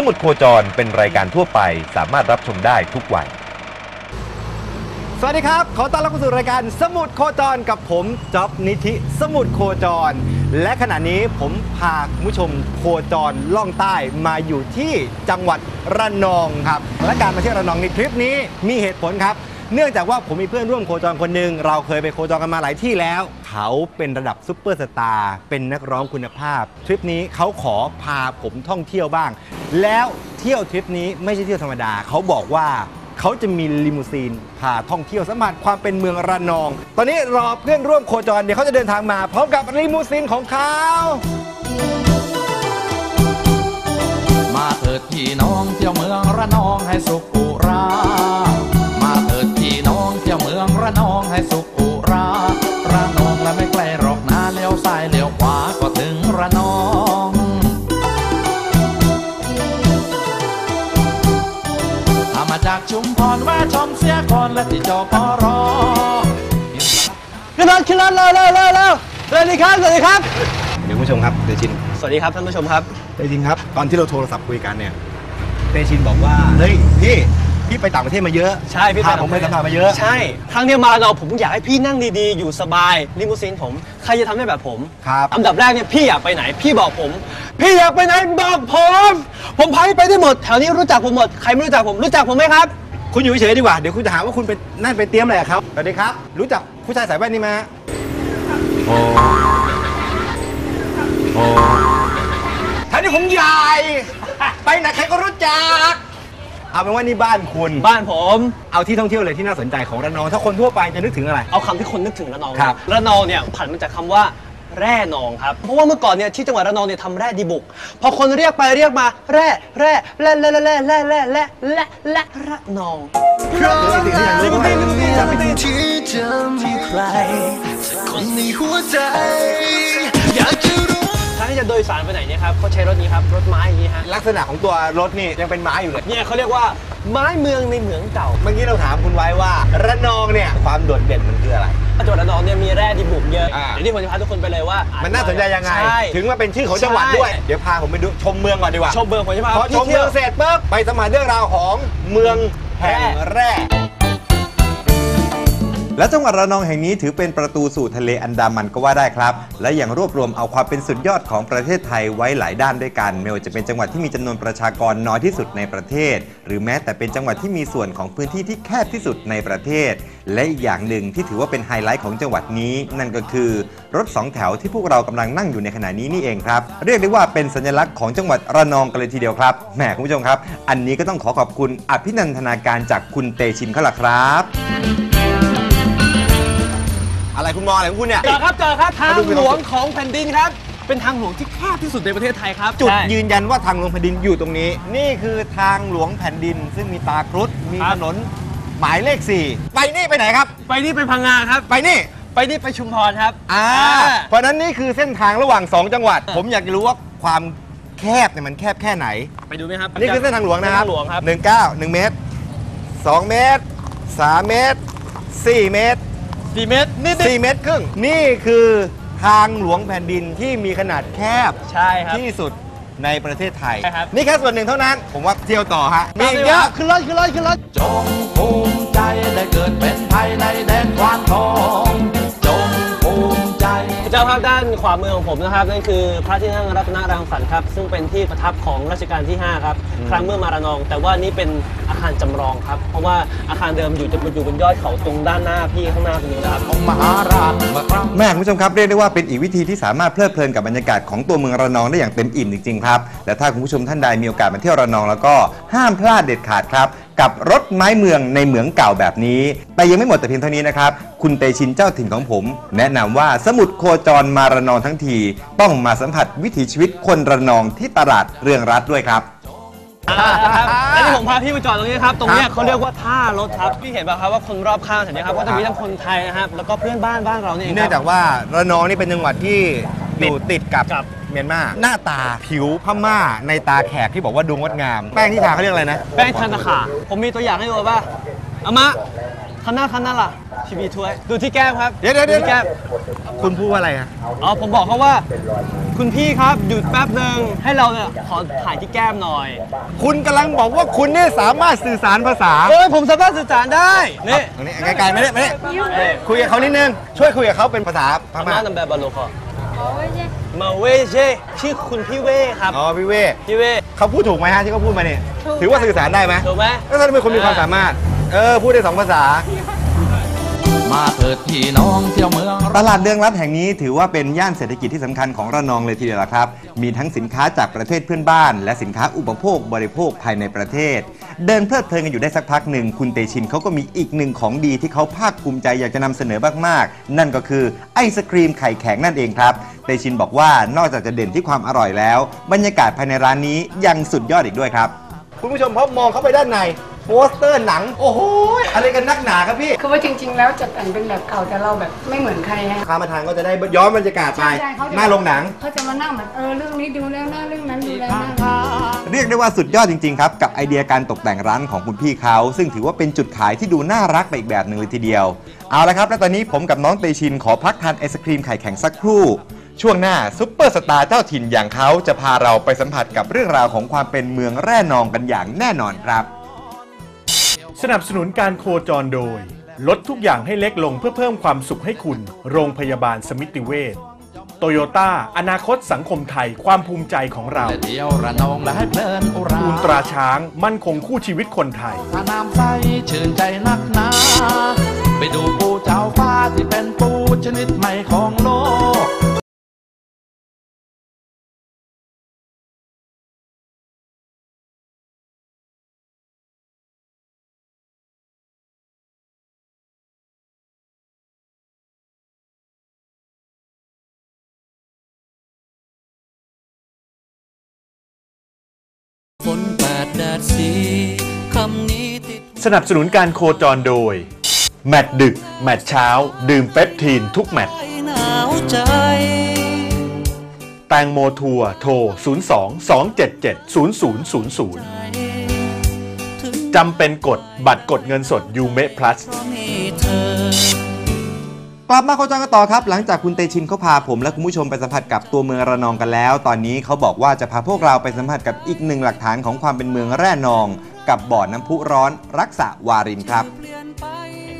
สมุดโคจรเป็นรายการทั่วไปสามารถรับชมได้ทุกวัย สวัสดีครับ ขอต้อนรับเข้าสู่รายการสมุดโคจรกับผมจ๊อบนิธิสมุดโคจร และขณะนี้ผมพาคุณผู้ชมโคจรล่องใต้มาอยู่ที่จังหวัดระนองครับ และการมาเที่ยวระนองในทริปนี้มีเหตุผลครับ เนื่องจากว่าผมมีเพื่อนร่วมโคจรคนหนึ่งเราเคยไปโคจรกันมาหลายที่แล้ว เขาเป็นระดับซุปเปอร์สตาร์เป็นนักร้องคุณภาพ ทริปนี้เขาขอพาผมท่องเที่ยวบ้าง แล้วเที่ยวทริปนี้ไม่ใช่เที่ยวธรรมดา เขาบอกว่าเขาจะมีลิมูซีนพาท่องเที่ยวสัมผัสความเป็นเมืองระนอง ตอนนี้รอเพื่อนร่วมโคจรเดี๋ยวเขาจะเดินทางมา พร้อมกับลิมูซีนของเขามาเถิดพี่น้องเที่ยวเมืองระนองให้สุขอุรา มืองระนองให้สุขอุราระนองและไม่ไกลหรอกนะเลี้ยวซ้ายเลี้ยวขวาก็ถึงระนองถ้ามาจากชุมพรแวะชมเสียก่อนและที่จอพอรอขึ้นรถขึ้นรถเร็วเร็วเร็วเร็วสวัสดีครับสวัสดีครับเดี๋ยวคุณผู้ชมครับเตชิน สวัสดีครับท่านผู้ชมครับเตชินครับ ตอนที่เราโทรศัพท์คุยกันเนี่ยเตชินบอกว่าเฮ้ยพี่ พี่ไปต่างประเทศมาเยอะใช่พี่พาผมไปสัมผัสมาเยอะใช่ครั้งเนี้ยมาเราผมอยากให้พี่นั่งดีๆ อยู่สบายลิมูซีนผมใครจะทำได้แบบผมครับอันดับแรกเนี่ยพี่อยากไปไหน พี่บอกผม พี่อยากไปไหนบอกผมผมพาพี่ไปได้หมดแถวนี้รู้จักผมหมดใครไม่รู้จักผมรู้จักผมไหมครับ คุณอยู่เฉยๆดีกว่าเดี๋ยวคุณจะหาว่าคุณไปนั่นไปเตรียมอะไรกับเขาสวัสดีครับ รู้จักผู้ชายสายแว่นนี่ไหมฮะท่านนี้ผมใหญ่ไปไหนใครก็รู้จัก เอาเป็นว่านี่บ้านคุณ บ้านผม เอาที่ท่องเที่ยวเลยที่น่าสนใจของระนอง ถ้าคนทั่วไปจะนึกถึงอะไร เอาคำที่คนนึกถึงระนองครับระนองเนี่ยผันมาจากคำว่าแร่นองครับ เพราะว่าเมื่อก่อนเนี่ยที่จังหวัดระนองเนี่ยทำแร่ดีบุก พอคนเรียกไปเรียกมาแร่แร่แร่แร่แร่แร่แร่แร่แร่แร่แร่ระนองลิมูซีนลิมูซีนลิมูซีนที่จะมีใครสักคนในหัวใจ อยากจะรู้ ถ้าที่จะโดยสารไปไหนเนี่ยครับเขาใช้รถนี้ครับรถไม้อย่างนี้ฮะลักษณะของตัวรถนี่ยังเป็นไม้อยู่เลยเนี่ยเขาเรียกว่าไม้เมืองในเหมืองเก่า เมื่อกี้เราถามคุณไว้ว่า ระนองเนี่ยความโดดเด่นมันคืออะไรจังหวัดระนองเนี่ยมีแร่ดีบุกเยอะอ่า เดี๋ยวที่ผมจะพาทุกคนไปเลยว่ามันน่าสนใจยังไง ใช่ถึงมาเป็นชื่อของจังหวัดด้วยใช่เดี๋ยวพาผมไปดูชมเมืองก่อนดีกว่าชมเมืองผมจะพาพอชมพี่เมืองที่ยวเสร็จปุ๊บไปสมัครเรื่องราวของเมืองแห่งแร่ และจังหวัดระนองแห่งนี้ถือเป็นประตูสู่ทะเลอันดามันก็ว่าได้ครับ และยังรวบรวมเอาความเป็นสุดยอดของประเทศไทยไว้หลายด้านด้วยกัน ไม่ว่าจะเป็นจังหวัดที่มีจำนวนประชากรน้อยที่สุดในประเทศ หรือแม้แต่เป็นจังหวัดที่มีส่วนของพื้นที่ที่แคบที่สุดในประเทศ และอีกอย่างหนึ่งที่ถือว่าเป็นไฮไลท์ของจังหวัดนี้ นั่นก็คือรถสองแถวที่พวกเรากำลังนั่งอยู่ในขณะนี้นี่เองครับเรียกได้ว่าเป็นสัญลักษณ์ของจังหวัดระนองกันเลยทีเดียวครับแหมคุณผู้ชมครับ อันนี้ก็ต้องขอขอบคุณอภินันทนาการจากคุณเตชินเขาล่ะครับ อะไรคุณมองอะไรของคุณเนี่ยเจอครับเจอครับทางมาดูหลวงของแผ่นดินครับ เป็นทางหลวงที่แคบที่สุดในประเทศไทยครับ จุดใช่ยืนยันว่าทางหลวงแผ่นดินอยู่ตรงนี้ นี่คือทางหลวงแผ่นดิน ซึ่งมีตาครุฑมีครับถนนหมายเลข 4 ไปนี่ไปไหนครับ ไปนี่ไปพังงาครับ ไปนี่ ไปนี่ไปชุมพรครับอ่าอ่าเพราะฉะนั้นนี่คือเส้นทางระหว่าง 2 จังหวัด ผมอยากจะรู้ว่าความแคบเนี่ยมันแคบแค่ไหน ไปดูไหมครับ นี่คือเส้นทางหลวงนะครับเส้นทางหลวงครับ19 1เมตร2เมตร3เมตร4เมตร สี่เมตรนิด4เมตรครึ่ง นี่คือทางหลวงแผ่นดินที่มีขนาดแคบๆใช่ครับที่สุดในประเทศไทย ใช่ครับ นี่แค่ส่วนหนึ่งเท่านั้น ผมว่าเที่ยวต่อฮะ มีอีกเยอะ ขึ้นรถขึ้นรถขึ้นรถ จงภูมิใจได้เกิดเป็นไทยในแดนกวานทองจงภูมิใจ เจ้าภาพด้านขวามือของผมนะครับนั่นคือพระที่นั่งรัตนรังสรรค์ครับซึ่งเป็นที่ประทับของรัชกาลที่ 5 ครับ ครั้งเมื่อมาระนอง แต่ว่านี่เป็นอาคารจำลองครับ เพราะว่าอาคารเดิมอยู่จะอยู่บนยอดเขาตรงด้านหน้าพี่ข้างหน้าตรงนี้นะครับมหาราชเมื่อครั้งแม่คุณผู้ชมครับเรียกได้ว่าเป็นอีกวิธีที่สามารถเพลิดเพลินกับบรรยากาศของตัวเมืองระนองได้อย่างเต็มอิ่มจริงๆครับและถ้าคุณผู้ชมท่านใดมีโอกาสมาเที่ยวระนองแล้วก็ห้ามพลาดเด็ดขาดครับ กับรถไม้เมืองในเหมืองเก่าแบบนี้ แต่ยังไม่หมดแต่เพียงเท่านี้นะครับ คุณเตชินเจ้าถิ่นของผม แนะนำว่าสมุดโคจรมาระนองทั้งที ต้องมาสัมผัสวิถีชีวิตคนระนองที่ตลาดเรืองรัตน์ด้วยครับครับแล้วที่ผมพาพี่มาจอดตรงนี้ครับ ตรงเนี้ยเขาเรียกว่าท่ารถครับ พี่เห็นป่ะครับว่าคนรอบข้างแถวเนี้ยครับ ก็จะมีทั้งคนไทยนะครับ แล้วก็เพื่อนบ้านบ้านเราเนี่ยเองเนื่องคจารับกว่าระนองนี่เป็นจังหวัดที่อยู่ติดกับ กับ เมียนมาหน้าตาผิวพม่าในตาแขกที่บอกว่าดูงดงาม แป้งที่ทาเขาเรียกอะไรนะแป้งทานตะขา ผมมีตัวอย่างให้ดูป่ะอามะทข้างหน้าข้างหน้าล่ะชีบีถ้วย ดูที่แก้มครับเดี๋ยวเดี๋ยวเดี๋ยวที่แก้มคุณพูดว่าอะไรฮะอ๋อผมบอกเขาว่า คุณพี่ครับหยุดแป๊บหนึ่งให้เราเนี่ยขอถ่ายที่แก้มหน่อย คุณกำลังบอกว่าคุณเนี่ยสามารถสื่อสารภาษาเอ้ยผมสามารถสื่อสารได้นี่ตรงนี้ไกลๆไม่ได้ไม่ได้เอ้ยคุยกับเขานิดนึงช่วยคุยกับเขาเป็นภาษาพพม่าม่านำแบบบาโลคอ มาเวเจชื่อคุณพี่เวครับ อ๋อพี่เว่พี่เวเขาพูดถูกไหมฮะที่เขาพูดมาเนี่ยถือว่าสื่อสารได้ไหมถูกไหม แล้วถ้าเป็นคนมีความสามารถ เออ พูดได้สองภาษา มาเถิดพี่น้องเที่ยวเมือง ตลาดเดืองรัฐแห่งนี้ถือว่าเป็นย่านเศรษฐกิจที่สำคัญของระนองเลยทีเดียวละครับ มีทั้งสินค้าจากประเทศเพื่อนบ้าน และสินค้าอุปโภคบริโภคภายในประเทศ เดินเพลิดเพลินกันอยู่ได้สักพักหนึ่ง คุณเตชินเขาก็มีอีกหนึ่งของดีที่เขาภาคภูมิใจอยากจะนำเสนอมากๆ นั่นก็คือไอศครีมไข่แข็งนั่นเองครับ เตชินบอกว่านอกจากจะเด่นที่ความอร่อยแล้ว บรรยากาศภายในร้านนี้ยังสุดยอดอีกด้วยครับ คุณผู้ชมพอมองเข้าไปด้านใน โปสเตอร์หนัง โอ้โหอะไรกันนักหนาครับพี่คือว่าจริง ๆ แล้วจะแต่งเป็นแบบเก่าแต่เราแบบไม่เหมือนใครฮะค้ามาทานก็จะได้ย้อนบรรยากาศไป ใช่เขาจะ หน้าโรงหนัง เขาจะมานั่งแบบเออเรื่องนี้ดูแล้วนะเรื่องนั้นดูแล้วนะเรียกได้ว่าสุดยอดจริง ๆ ครับ กับไอเดียการตกแต่งร้านของคุณพี่เขา ซึ่งถือว่าเป็นจุดขายที่ดูน่ารักไปอีกแบบหนึ่งเลยทีเดียว เอาละครับ และตอนนี้ผมกับน้องเตชินขอพักทานไอศครีมไข่แข็งสักครู่ ช่วงหน้าซุปเปอร์สตาร์เจ้าถิ่นอย่างเขาจะพาเราไปสัมผัสกับเรื่องราวของความเป็นเมืองแร่นองกันอย่างแน่นอนครับ สนับสนุนการโคจรโดย ลดทุกอย่างให้เล็กลงเพื่อเพิ่มความสุขให้คุณ โรงพยาบาลสมิติเวชโตโยต้าอนาคตสังคมไทยความภูมิใจของเราเที่ยวระนองและให้เพลินอุราอุลตราช้างมั่นคงคู่ชีวิตคนไทยถ้าน้ำใสชื่นใจนักหนา ไปดูปูเจ้าฟ้าที่เป็นปูชนิดใหม่ของโลก ดแดดสีคำนี้ติดสนับสนุนการโคจรโดย แมตช์ดึก แมตช์เช้า ดื่มเปปทีนทุกแมตช์หนาวใจ แตงโมทัวร์โทร 02 277 0000 ถึงจำเป็นกดบัตรกดเงินสดยูเม plus เพราะมีเธอ กลับมาโคจรกันต่อครับ หลังจากคุณเตชินเขาพาผมและคุณผู้ชมไปสัมผัสกับตัวเมืองระนองกันแล้ว ตอนนี้เขาบอกว่าจะพาพวกเราไปสัมผัสกับอีกหนึ่งหลักฐานของความเป็นเมืองแร่นอง กับบ่อน้ำพุร้อนรักษาวารินครับ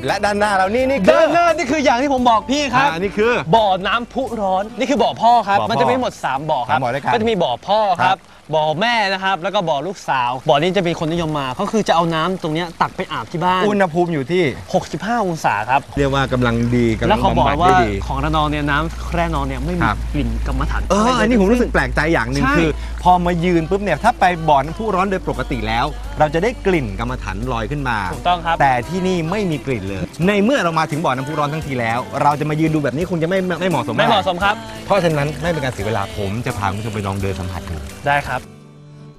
และด้านหน้าเรานี่นี่คืเดิอนเนินนี่คืออย่างที่ผมบอกพี่ครับอ่านี่คือบ่อน้ำพุร้อนนี่คือบ่อพ่อครับ บ่อพ่อมันจะมีทั้งหมด 3 บ่อครับสามบ่อด้วยกันก็จะมีบ่อพ่อคครัรับบบ่อแม่นะครับ แล้วก็บ่อลูกสาว บ่อนี้จะมีคนนิยมมาก็คือจะเอาน้ำตรงเนี้ยตักไปอาบที่บ้าน อุณหภูมิอยู่ที่ 65 องศาครับ เรียกว่ากำลังดีกำแล้ลัวงเขาบอกบำบัดว่าได้ดี ของระนองเนี่ยน้ำแร่นองเนี่ยไม่มีครับ กลิ่นกรรมฐานเออ อันนี้ผมรู้สึกแปลกใจอย่างหนึ่งใช่ คือ พอมายืนปุ๊บเนี่ย ถ้าไปบ่อน้ำพุร้อนโดยปกติแล้ว เราจะได้กลิ่นกรรมฐานลอยขึ้นมา ถูกต้องครับ แต่ที่นี่ไม่มีกลิ่นเลย ในเมื่อเรามาถึงบ่อน้ำพุร้อนทั้งทีแล้ว เราจะมายืนดูแบบนี้คงจะไม่ไม่เหมาะสมไม่เหมาะสมครับ เพราะฉะนั้นไม่เป็นการเสียเวลาผมจะพาคุณผู้ชมไปลองเดินสัมผัสดูได้ครับ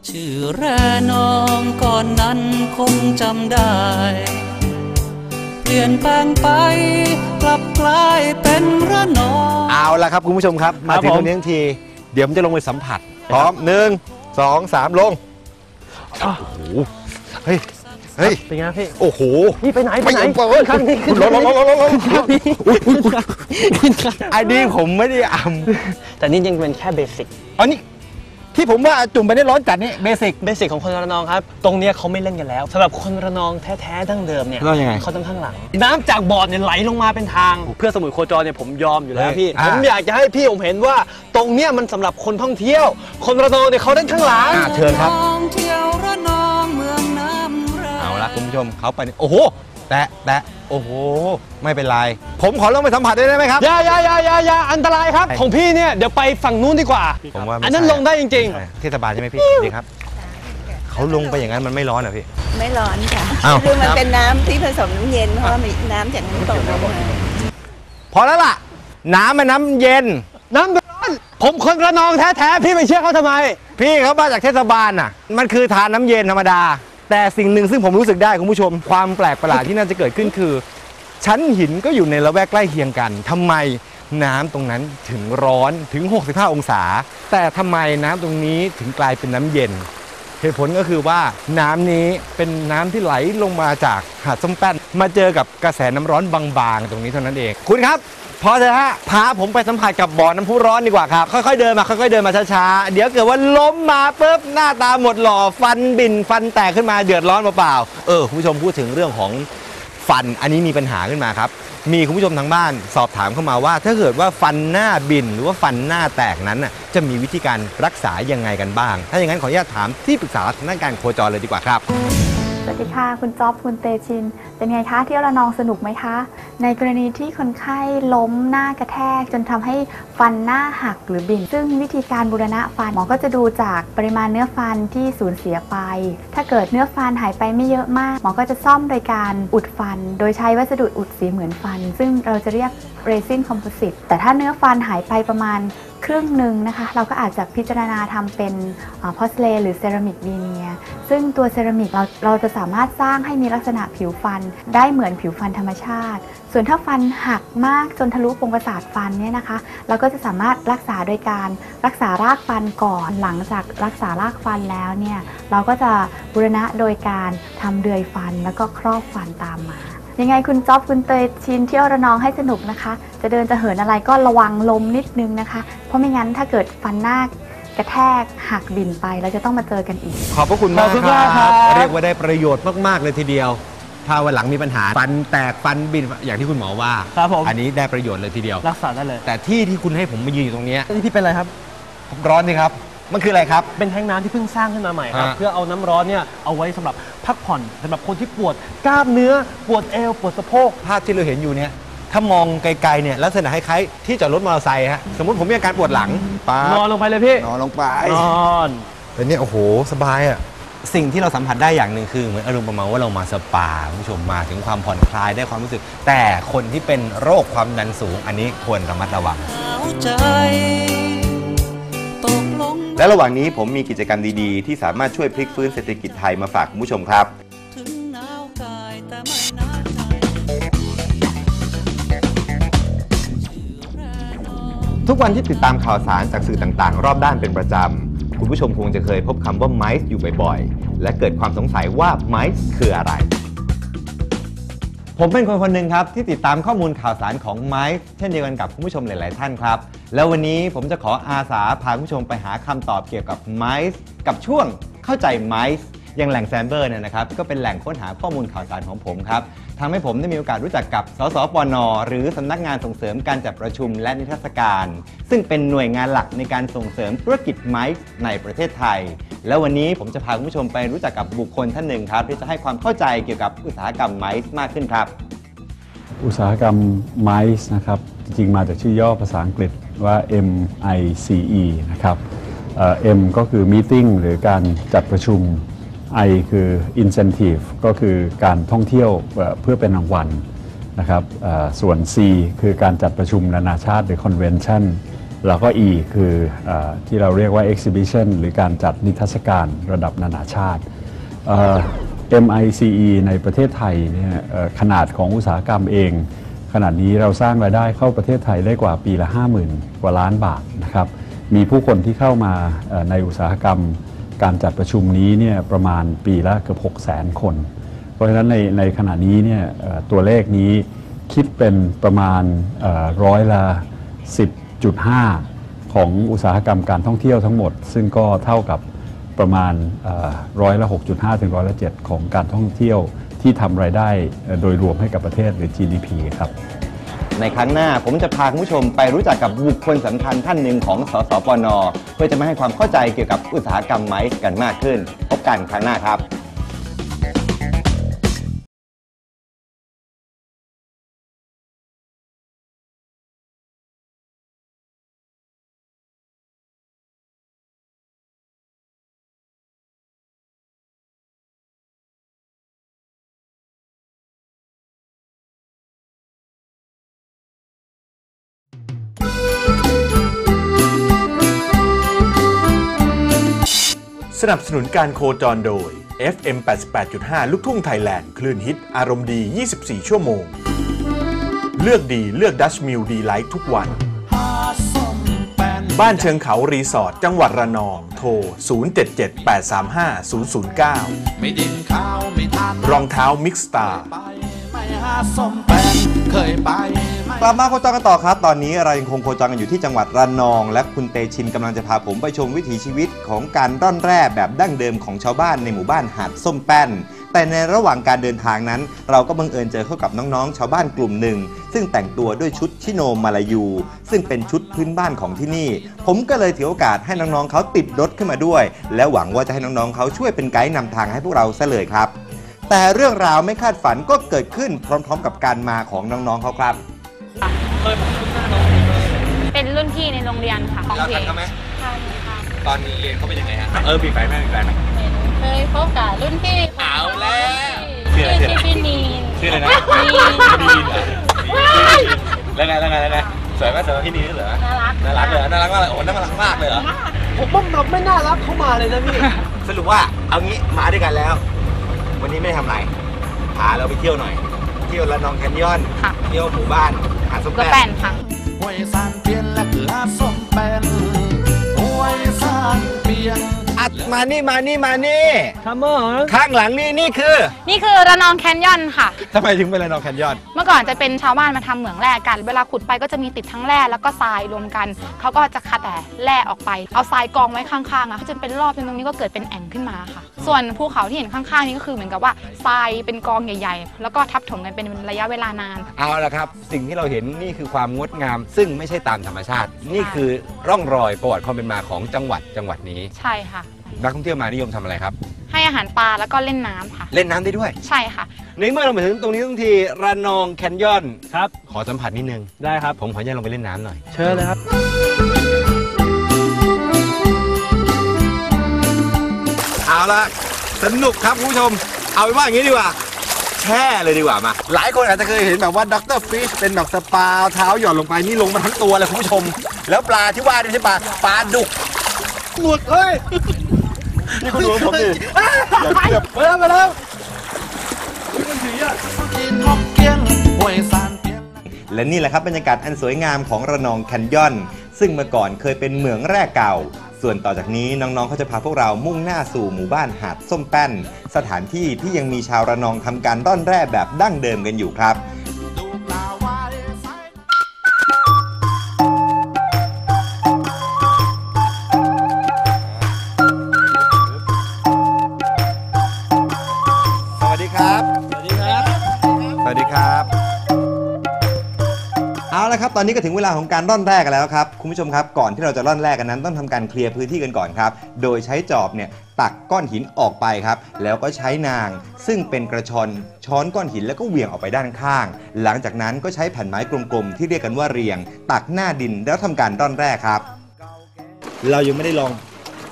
ชื่อแร่นองก่อนนั้นคงจำได้ เปลี่ยนแปลงไปกลับกลายเป็นระนอง เอาละครับคุณผู้ชมครับ มาถึงผมตรงนี้ทั้งที เดี๋ยวผมจะลงไปสัมผัส พร้อมหนึ่งสองสามลงโอ้โหเฮ้ย เฮ้ยเป็นไงครับพี่ โอ้โห พี่ไปไหนไปไหนม่เอาเว้ยขึ้นครับนี่ขึ้นลงลงลงลงลงลงครับพี่ขึ้นครับขึ้นครับไอ้นี่ผมไม่ได้อแต่นี่ยังเป็นแค่เบสิกำอันนี้ที่ผมว่าจุ่มไปในร้อนจัดนี่เบสิกเบสิกของคนระนองครับ ตรงเนี้ยเขาไม่เล่นกันแล้วสำหรับคนระนองแท้ๆดั้งเดิมเนี่ยแล้วยังไงเขาต้องข้างหลัง น้ำจากบ่อเนี่ยไหลลงมาเป็นทาง เพื่อสมุยโคจรเนี่ยผมยอมอยู่แล้วเฮ้ยพี่อ่าผมอยากจะให้พี่ผมเห็นว่า ตรงเนี้ยมันสำหรับคนท่องเที่ยว คนระนองเนี่ยเขาเล่นข้างหลังอะเชิญครับ คุณผู้ชมเขาไปนี่โอ้โห แตะแตะโอ้โห ไม่เป็นไร ผมขอลงไปสัมผัสได้ไหมครับ อย่าอย่าอย่าอย่าอย่าอันตรายครับ ของพี่เนี่ยเดี๋ยวไปฝั่งนู้นดีกว่า ผมว่าไม่อันนั้นใช่ลงได้จริงเทศบาลใช่ไหมพี่ดีครับเขาลงไปอย่างนั้นมันไม่ร้อนเหรอพี่ ไม่ร้อนค่ะ อ้าว คือมันเป็นน้ำที่ผสมน้ำเย็น เพราะว่ามีน้ำจากน้ำตกลงมาพอแล้วล่ะ น้ำมันน้ำเย็น ๆ น้ำร้อน ผมคนระนองแท้ๆ พี่ไปเชื่อเขาทำไม พี่เขามาจากเทศบาลน่ะ มันคือทานน้ำเย็นธรรมดา แต่สิ่งหนึ่งซึ่งผมรู้สึกได้คุณผู้ชม ความแปลกประหลาดที่น่าจะเกิดขึ้นคือ ชั้นหินก็อยู่ในละแวกใกล้เคียงกันทำไมน้ำตรงนั้นถึงร้อนถึง 65 องศา แต่ทำไมน้ำตรงนี้ถึงกลายเป็นน้ำเย็นเหตุผลก็คือว่าน้ำนี้เป็นน้ำที่ไหลลงมาจากหาดส้มแป้นมาเจอกับกระแสน้ำร้อนบางๆ ตรงนี้เท่านั้นเอง คุณครับ พอเถอะฮะพาผมไปสัมผัสกับบ่อน้ำพุร้อนดีกว่าครับ ค่อยๆเดินมาค่อยๆเดินมาช้าๆ เดี๋ยวเกิดว่าล้มมาปุ๊บหน้าตาหมดหล่อฟันบินฟันแตกขึ้นมาเดือดร้อนเปล่าๆ เออคุณผู้ชมพูดถึงเรื่องของฟันอันนี้มีปัญหาขึ้นมาครับ มีคุณผู้ชมทางบ้านสอบถามเข้ามาว่า ถ้าเกิดว่าฟันหน้าบินหรือว่าฟันหน้าแตกนั้นน่ะจะมีวิธีการรักษายังไงกันบ้าง ถ้าอย่างนั้นขออนุญาตถามที่ปรึกษาทางด้านการโคจรเลยดีกว่าครับ สวัสดีค่ะ คุณจ๊อบคุณเตชิน เป็นไงคะเที่ยวระนองสนุกไหมคะ ในกรณีที่คนไข้ล้มหน้ากระแทก จนทำให้ฟันหน้าหักหรือบิ่นซึ่งวิธีการบูรณะฟันหมอก็จะดูจากปริมาณเนื้อฟันที่สูญเสียไป ถ้าเกิดเนื้อฟันหายไปไม่เยอะมาก หมอก็จะซ่อมโดยการอุดฟัน โดยใช้วัสดุอุดสีเหมือนฟัน ซึ่งเราจะเรียกเรซินคอมโพสิตแต่ถ้าเนื้อฟันหายไปประมาณ ครึ่งหนึ่งนะคะ เราก็อาจจะพิจารณาทำเป็นพอสเลหรือเซรามิกวีเนียซึ่งตัวเซรามิกเราเราจะสามารถสร้างให้มีลักษณะผิวฟัน ได้เหมือนผิวฟันธรรมชาติ ส่วนถ้าฟันหักมากจนทะลุโพรงประสาทฟันเนี่ยนะคะ เราก็จะสามารถรักษาโดยการรักษารากฟันก่อนหลังจากรักษารากฟันแล้วเนี่ยเราก็จะบูรณะโดยการทำเดือยฟันแล้วก็ครอบฟันตามมา ยังไงคุณจ๊อบคุณเตยชินเที่ยวระนองให้สนุกนะคะ จะเดินจะเหินอะไรก็ระวังลมนิดนึงนะคะ เพราะไม่งั้นถ้าเกิดฟันหน้ากระแทกหักบินไปเราจะต้องมาเจอกันอีก ขอบพระคุณมากขอบคุณมากครับเรียกว่าได้ประโยชน์มาก ๆ เลยทีเดียว ถ้าวันหลังมีปัญหา ฟันแตกฟันบินอย่างที่คุณหมอว่าครับผม อันนี้ได้ประโยชน์เลยทีเดียว รักษาได้เลยแต่ที่ที่คุณให้ผมมายืนอยู่ตรงเนี้ยนี่พี่เป็นอะไรครับร้อนนี่ครับ มันคืออะไรครับ เป็นแท้งน้ำที่เพิ่งสร้างขึ้นมาใหม่ครับ ฮะ เพื่อเอาน้ำร้อนเนี่ยเอาไว้สำหรับพักผ่อนสำหรับคนที่ปวดกล้ามเนื้อปวดเอวปวดสะโพก ภาพที่เราเห็นอยู่เนี่ย ถ้ามองไกลๆเนี่ยลักษณะคล้ายๆที่จอดรถมอเตอร์ไซค์ฮะ สมมติผมมีอาการปวดหลังป๊านอนลงไปเลยพี่ นอนลงไปนอน แต่เนี่ยโอ้โห สบายอะ สิ่งที่เราสัมผัสได้อย่างหนึ่งคือเหมือนอารมณ์ประมาณว่าเรามาสปาคุณผู้ชมมาถึงความผ่อนคลายได้ความรู้สึก แต่คนที่เป็นโรคความดันสูง อันนี้ควรระมัดระวังหาวใจตกลง และระหว่างนี้ผมมีกิจกรรมดีๆ ที่สามารถช่วยพลิกฟื้นเศรษฐกิจไทยมาฝากคุณผู้ชมครับ ทุกวันที่ติดตามข่าวสารจากสื่อต่างๆ รอบด้านเป็นประจำ คุณผู้ชมคงจะเคยพบคำว่าไมซ์อยู่บ่อยๆ และเกิดความสงสัยว่าไมซ์คืออะไร ผมเป็นคนคนหนึ่งครับ ที่ติดตามข้อมูลข่าวสารของไมซ์เช่นเดียวกันกับคุณผู้ชมหลาย ๆ ท่านครับ แล้ววันนี้ผมจะขออาสาพาคุณผู้ชมไปหาคำตอบเกี่ยวกับไมซ์กับช่วงเข้าใจไมซ์ อย่างแหล่งแซมเบอร์เนี่ยนะครับก็เป็นแหล่งค้นหาข้อมูลข่าวสารของผมครับทำให้ผมได้มีโอกาสรู้จักกับ สสปน หรือสำนักงานส่งเสริมการจัดประชุมและนิทรรศการ ซึ่งเป็นหน่วยงานหลักในการส่งเสริมธุรกิจไมซ์ในประเทศไทย แล้ววันนี้ผมจะพาคุณผู้ชมไปรู้จักกับบุคคลท่านหนึ่งครับที่จะให้ความเข้าใจเกี่ยวกับอุตสาหกรรมไมซ์มากขึ้นครับ อุตสาหกรรมไมซ์นะครับจริงๆมาจากชื่อย่อภาษาอังกฤษว่า MICE นะครับ M ก็คือ meeting หรือการจัดประชุม I คือ incentive ก็คือการท่องเที่ยวเพื่อเป็นรางวัลนะครับส่วน C คือการจัดประชุมนานาชาติหรือ convention แล้วก็ E คืออที่เราเรียกว่า exhibition หรือการจัดนิทรรศการระดับนานาชาติเอ่อ MICE ในประเทศไทยเนี่ยขนาดของอุตสาหกรรมเอง ขนาดนี้เราสร้างรายได้เข้าประเทศไทยได้กว่าปีละ 50,000 กว่าล้านบาทนะครับมีผู้คนที่เข้ามาในอุตสาหกรรม การจัดประชุมนี้เนี่ยประมาณปีละเกือบ6 0 0 0 0 คน เพราะฉะนั้นในในขณะนี้เนี่ยตัวเลขนี้คิดเป็นประมาณร้อยละ 10.5 ของอุตสาหกรรมการท่องเที่ยวทั้งหมด ซึ่งก็เท่ากับประมาณร้อยละ 6.5 ถึงร้อยละ 7 ของการท่องเที่ยวที่ทำรายได้โดยรวมให้กับประเทศหรือ GDP ครับ ในครั้งหน้า ผมจะพาคุณผู้ชมไปรู้จักกับบุคคลสำคัญท่านหนึ่งของสสปน เพื่อจะมาให้ความเข้าใจเกี่ยวกับอุตสาหกรรมไม้กันมากขึ้น พบกันครั้งหน้าครับ สนับสนุนการโคจรโดย FM 88.5 ลูกทุ่งไทยแลนด์ คลื่นฮิตอารมณ์ดี 24 ชั่วโมง เลือกดีเลือกดัชมิลดีไลท์ทุกวัน บ้านเชิงเขารีสอร์ทจังหวัดระนอง โทร 077-835-009ไม่ดินข้าวไม่ทานรองเท้ามิกสตาร์ไม่หาสมแปนเคยไป กลับมาโคจรกันต่อครับ ตอนนี้เรายังคงโคจรกันอยู่ที่จังหวัดระนอง และคุณเตชินกำลังจะพาผมไปชมวิถีชีวิตของการร่อนแร่แบบดั้งเดิมของชาวบ้านในหมู่บ้านหาดส้มแป้น แต่ในระหว่างการเดินทางนั้น เราก็บังเอิญเจอเข้ากับน้องๆ ชาวบ้านกลุ่มหนึ่ง ซึ่งแต่งตัวด้วยชุดชิโนมาลายู ซึ่งเป็นชุดพื้นบ้านของที่นี่ ผมก็เลยถือโอกาสให้น้องๆเขาติดรถขึ้นมาด้วย และหวังว่าจะให้น้องๆเขาช่วยเป็นไกด์นำทางให้พวกเราซะเลยครับ แต่เรื่องราวไม่คาดฝันก็เกิดขึ้นพร้อม ๆ กับการมาของน้องๆเขาครับ เป็นรุ่นพี่ในโรงเรียนค่ะของเพลงตอนเรียนเขาเป็นยังไงฮะเออมีแฟนไหมมีแฟนไหม เคยพบกับรุ่นพี่เอาแล้ว ชื่อชื่อพี่นีน ชื่ออะไรนะนีนนีนเหรอแล้วไงแล้วไงแล้วไงสวยไหมสวยไหมพี่นีนเหรอน่ารัก น่ารักเลยเหรอน่ารักมากเลยโอ้น่ารักมากเลยเหรอผมบ้องแบบไม่น่ารักเข้ามาเลยนะพี่ สรุปว่าเอางี้มาด้วยกันแล้ว วันนี้ไม่ได้ทำอะไรพาเราไปเที่ยวหน่อย เที่ยวละนองแคนยอน ค่ะ เที่ยวหมู่บ้านหาดส้ม ก็แป้แป้นนค่ะห้วยสานเปียนและเกลือส้ม มานี่มานี่มานี่ทำเมอร์ ข้างหลังนี่นี่คือนี่คือระนองแคนยอนค่ะ ทำไมถึงเป็นระนองแคนยอน เมื่อก่อนจะเป็นชาวบ้านมาทำเหมืองแร่กัน เวลาขุดไปก็จะมีติดทั้งแร่แล้วก็ทรายรวมกัน เขาก็จะคัดแต่แร่ออกไป เอาทรายกองไว้ข้างๆอะจนเป็นรอบจนตรงนี้ก็เกิดเป็นแอ่งขึ้นมาค่ะ ส่วนภูเขาที่เห็นข้างๆนี้ก็คือเหมือนกับว่าทรายเป็นกองใหญ่ ๆ แล้วก็ทับถมกันเป็นระยะเวลานาน เอาละครับ สิ่งที่เราเห็นนี่คือความงดงาม ซึ่งไม่ใช่ตามธรรมชาติ นี่คือร่องรอยประวัติความเป็นมาของจังหวัดจังหวัดนี้ ใช่ค่ะ นักท่องเที่ยวมานิยมทำอะไรครับ ให้อาหารปลาแล้วก็เล่นน้ำค่ะ เล่นน้ำได้ด้วย ใช่ค่ะ ในเมื่อเรามาถึงตรงนี้ทั้งทีระนองแคนยอนครับ ขอสัมผัสนิดนึง ได้ครับ ผมขออนุญาตลงไปเล่นน้ำหน่อย เชิญเลยครับ เอาละสนุกครับคุณผู้ชม เอาเป็นว่าอย่างนี้ดีกว่า แช่เลยดีกว่ามา หลายคนอาจจะเคยเห็นแบบว่าด็อกเตอร์ฟิชเป็นแบบสปาเอาเท้าหย่อนลงไปนี่ลงมาทั้งตัวเลยคุณผู้ชม แล้วปลาที่ว่านี่ไม่ใช่ปลาปลาดุกหลุดเฮ้ย นี่คุณดูผมดิอย่าเทียบมาแล้วมาแล้วนฮอกเกี้ยนห้วยสานเปียนและนี่แหละครับบรรยากาศอันสวยงามของระนองแคนยอน ซึ่งเมื่อก่อนเคยเป็นเหมืองแร่เก่า ส่วนต่อจากนี้น้องๆเขาจะพาพวกเรามุ่งหน้าสู่หมู่บ้านหาดส้มแป้น สถานที่ที่ยังมีชาวระนองทำการร่อนแร่แบบดั้งเดิมกันอยู่ครับ นนี้ก็ถึงเวลาของการร่อนแร่กันแล้วครับคุณผู้ชมครับก่อนที่เราจะร่อนแร่กันนั้นต้องทำการเคลียร์พื้นที่กันก่อนครับ โดยใช้จอบเนี่ยตักก้อนหินออกไปครับ แล้วก็ใช้นาง ซึ่งเป็นกระชอนช้อนก้อนหินแล้วก็เหวี่ยงออกไปด้านข้าง หลังจากนั้นก็ใช้แผ่นไม้กลมๆที่เรียกกันว่าเรียง ตักหน้าดินแล้วทำการร่อนแร่ครับ เรายังไม่ได้ลอง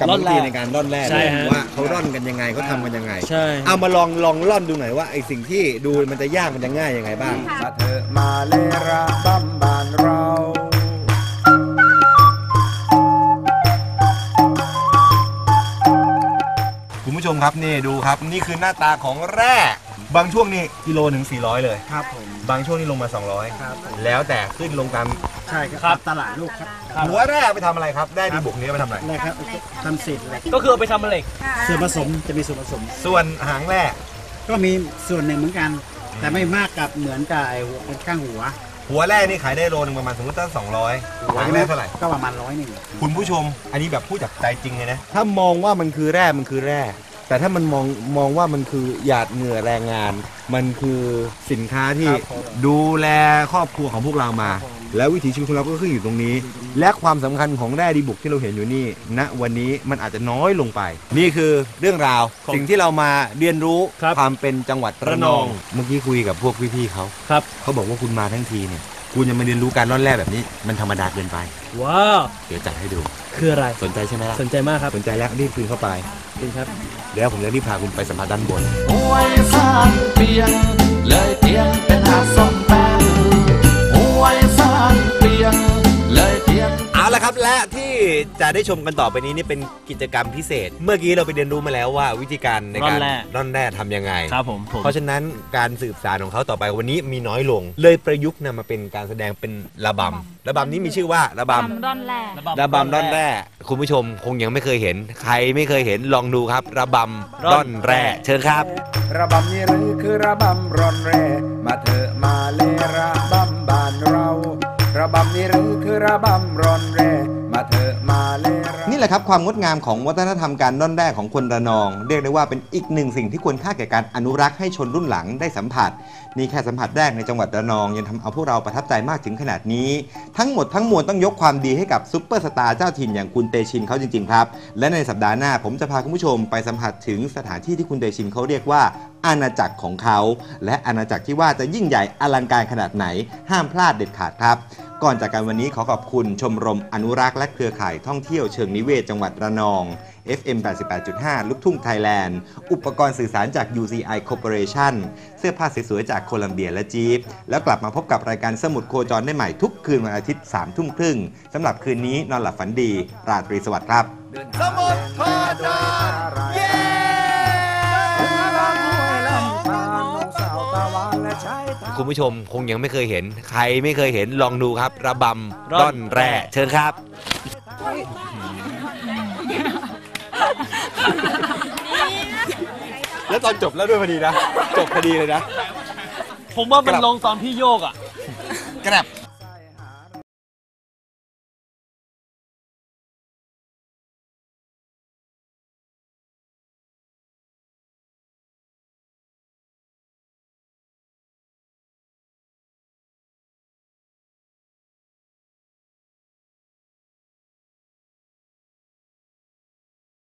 กรรมร่อวินแร่ธีในการร่อนแร่ใช่เลยฮะ ว่าเขาร่อนกันยังไงเขาทำกันยังไง ใช่ เอามาลองลองร่อนดูหน่อยว่าไอสิ่งที่ดูมันจะยากมันจะง่ายยังไงบ้าง มาเถอะมาเลระบัมบา ชมครับนี่ดูครับนี่คือหน้าตาของแร่บางช่วงนี่กิโลหนึ่ง400 เลย ครับผม บางช่วงนี่ลงมา 200 ครับผมแล้วแต่ขึ้นลงตามใช่ครับตลาดลูกครับหัวแร่ไปทำอะไรครับแร่ดีบุกนี้ไปทำอะไรนะครับทำเศษเหล็กก็คือเอาไปทำเหล็ก ส่วนผสมจะมีส่วนผสม ส่วนหางแร่ก็มีส่วนหนึ่งเหมือนกัน แต่ไม่มากกับเหมือนกับไอ้หัวข้างหัวหัวแร่นี่ขายได้โลนึงประมาณสมมติถ้า200หางแร่เท่าไหร่ ก็ประมาณร้อยหนึ่งคุณผู้ชม อันนี้แบบพูดจากใจจริงเลยนะ ถ้ามองว่ามันคือแร่ มันคือแร่ แต่ถ้ามันมองมองว่ามันคือหยาดเหงื่อแรงงาน มันคือสินค้าที่ดูแลครอบครัวของพวกเรามา แล้ววิถีชีวิตของเราก็ขึ้นอยู่ตรงนี้ และความสำคัญของแร่ดีบุกที่เราเห็นอยู่นี่ณวันนี้มันอาจจะน้อยลงไป นี่คือเรื่องราวสิ่งที่เรามาเรียนรู้ความเป็นจังหวัดระนอง เมื่อกี้คุยกับพวกพี่ๆเขาครับ เขาบอกว่าคุณมาทั้งทีเนี่ย คุณยังมาเรียนรู้การร่อนแร่แบบนี้ มันธรรมดาเกินไป ว้าว เดี๋ยวจัดให้ดู คืออะไร สนใจใช่ไหมล่ะ สนใจมากครับ สนใจแล้วรีบคืนเข้าไปจริงครับ เดี๋ยวผมจะรีบพาคุณไปสัมผัสด้านบนห้วยสานเปียนเลยเปลี่ยนเป็นหาดส้มแป้นห้วยสานเปียนเลยเปลี่ยนเอาละครับและที่ จะได้ชมกันต่อไปนี้นี่เป็นกิจกรรมพิเศษ เมื่อกี้เราไปเรียนรู้มาแล้วว่าวิธีการในการร่อนแร่ ร่อนแร่ทำยังไง ครับผมผม เพราะฉะนั้นการสืบสารของเขาต่อไปวันนี้มีน้อยลง เลยประยุกต์นำมาเป็นการแสดงเป็นระบำระบำนี้มีชื่อว่าระบำร่อนแร่ระบำร่อนแร่คุณผู้ชมคงยังไม่เคยเห็น ใครไม่เคยเห็นลองดูครับ ระบำร่อนแร่เชิญครับ ระบำนี้หรือคือระบำรอนแรมาเถอะมาเลระบำบานเรา ระบำนี้หรือคือระบำรอนแร มาเถอะมาเลระนี่แหละครับความงดงามของวัฒนธรรมการร่อนแร่ของคนระนอง เรียกได้ว่าเป็นอีกหนึ่งสิ่งที่ควรค่าแก่การอนุรักษ์ให้ชนรุ่นหลังได้สัมผัส นี่แค่สัมผัสแรกในจังหวัดระนองยังทำเอาพวกเราประทับใจมากถึงขนาดนี้ ทั้งหมดทั้งมวลต้องยกความดีให้กับซุปเปอร์สตาร์เจ้าถิ่นอย่างคุณเตชินเขาจริงๆครับ และในสัปดาห์หน้าผมจะพาคุณผู้ชมไปสัมผัสถึงสถานที่ที่คุณเตชินเขาเรียกว่าอาณาจักรของเขา และอาณาจักรที่ว่าจะยิ่งใหญ่อลังการขนาดไหนห้ามพลาดเด็ดขาดครับ ก่อนจากกันวันนี้ขอขอบคุณชมรมอนุรักษ์และเครือข่ายท่องเที่ยวเชิงนิเวศจังหวัดระนอง FM 88.5 ลูกทุ่งไทยแลนด์ อุปกรณ์สื่อสารจาก UCI Corporation เสื้อผ้าสวยๆจากโคลัมเบียและจีปแล้วกลับมาพบกับรายการสมุดโคจรได้ใหม่ทุกคืนวันอาทิตย์3ทุ่มครึ่งสำหรับคืนนี้นอนหลับฝันดี ราตรีสวัสดิ์ครับสมุดโคจร คุณผู้ชมคงยังไม่เคยเห็น ใครไม่เคยเห็นลองดูครับ ระบำร่อนแร่เชิญครับ แล้วตอนจบแล้วด้วยพอดีนะ จบพอดีเลยนะ ผมว่ามันครับลงตอนพี่โยกอะ กรับ